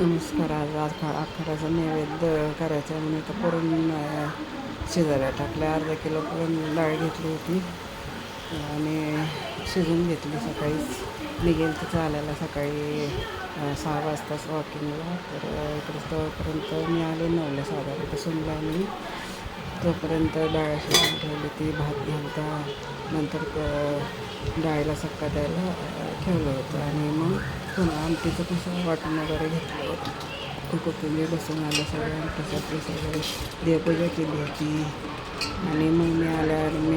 नमस्कार आज आज आखाड्याचा नैवेद्य करायचा आहे म्हणून इथं पुरण शिजायला टाकल्या. अर्धा किलो पुरण डाळ घेतली होती. आणि शिजून घेतली सकाळीच. निघेल तर चालायला सकाळी सहा वाजताच वॉकिंगला तर इकडे तोपर्यंत मी आले नवल्या साधारण. इथं सुनला मी. तोपर्यंत डाळ शिजून ठेवली ती भात घालता नंतर डाळीला सक्का द्यायला ठेवलं होतं. आणि मग हो पुन्हा आमटीचं कसं वाटून वगैरे घेतलं होतं. कोथिंबीर बसून आलं सगळं आमटीसाठी सगळे देवपूजा केली होती. आणि मग मी आल्यावर मी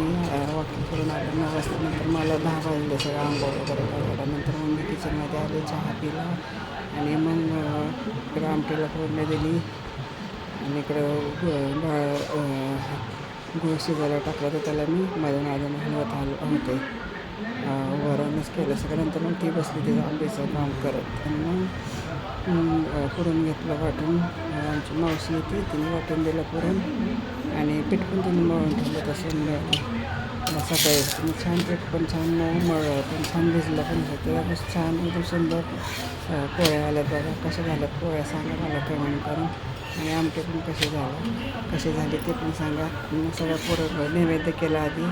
वॉकिंग करून आलं. नऊ वाजल्यानंतर मला दहा वाजले सगळं आंघोळ वगैरे करायला नंतर मग मी किचनमध्ये आले चहा पिला. आणि मग इकडं आमटीला फोडणी दिली. आणि इकडं गु- गुळ शिजायला टाकलं तर त्याला मी माझ्या माझ्या हलवत आलो होते. वरणच केलं सगळ्यानंतर मग ती बसली तिथं आंबेचं काम करत. आणि मग पुरण घेतलं वाटून आमची मावशी होती तिने वाटून दिलं पुरण आणि पीठ पण तिने मळून ठेवलं तसं सकाळी मग छान पीठ पण छान मऊ मळलं पण छान भिजलं पण होतं छान एकदम सुंदर पोळ्या आल्यात बघा कशा झाल्यात पोळ्या सांगा मला कमेंट करून. आणि आमटे पण कसे झालं कसे झाले ते पण सांगा. मग सगळं पुरण नैवेद्य केला आधी.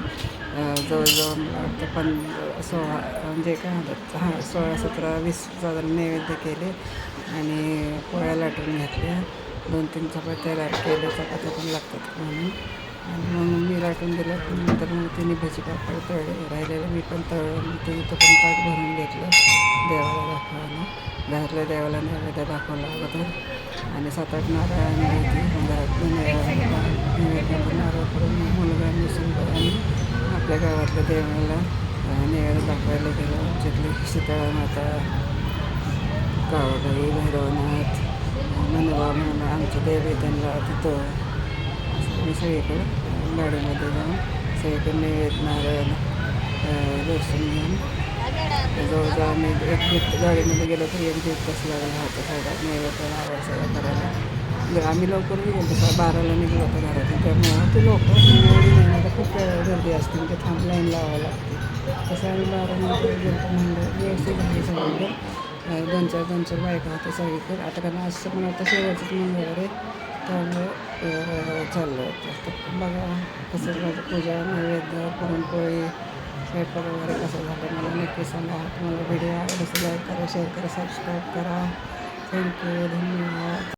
जवळजवळ मला वाटतं पण सोळा म्हणजे काय म्हणतात हां सोळा सतरा वीस साधारण नैवेद्य केले आणि पोळ्या लाटून घातल्या. दोन तीन चपात्या ला केल्या. चपात्या पण लागतात म्हणून आणि मग मी लाटून दिलं नंतर मग तिने भजी पापड तळले. राहिलेलं मी पण तळलं मग ते इथं पण ताट भरून घेतलं देवाला दाखवायला. घरातल्या देवाला नैवेद्य दाखवला अगोदर. आणि सात आठ नारायण घेतली होती घरातलं नैवेद्य नैवेद्य नारळ करून मुलगा मिसळून आणि आपल्या गावातल्या देवाला अं, नैवेद्य दाखवायला गेलो. आमच्यातली शीतळा माता काळाबाई भैरवनाथ मनवा म्हणून आमच्या देव त्यांना तिथं. असं मी सगळीकडे गाडीमध्ये जाऊन सगळीकडे नैवेद्य नारायण दर्शन घेऊन. जवळजवळ आम्ही एक गाडीमध्ये गेलो तर एक दीड तास लागला होता सगळा नैवेद्य नारळ सगळं करायला. म्हणजे आम्ही लवकर गेलो तसं बाराला निघलो होतो घरातून. त्यामुळं ते लोक खूप गर्दी असते ते थांब लाईन लावावं लागते तसं आम्ही बारा नंतर गेलो म्हणलं व्यवस्थित झाली सगळीकडे दोन चार दोन चार बायका होत्या सगळीकडे आता कारण असं पण आता शेवटचं मंगळवार आहे त्यामुळे चाललं होतं तर बघा कसं माझं पूजा नैवेद्य पुरणपोळी स्वयंपाक वगैरे कसं झालं मला नक्की सांगा तुम्हाला व्हिडिओ आवडला लाईक करा शेअर करा सबस्क्राईब करा थँक्यू धन्यवाद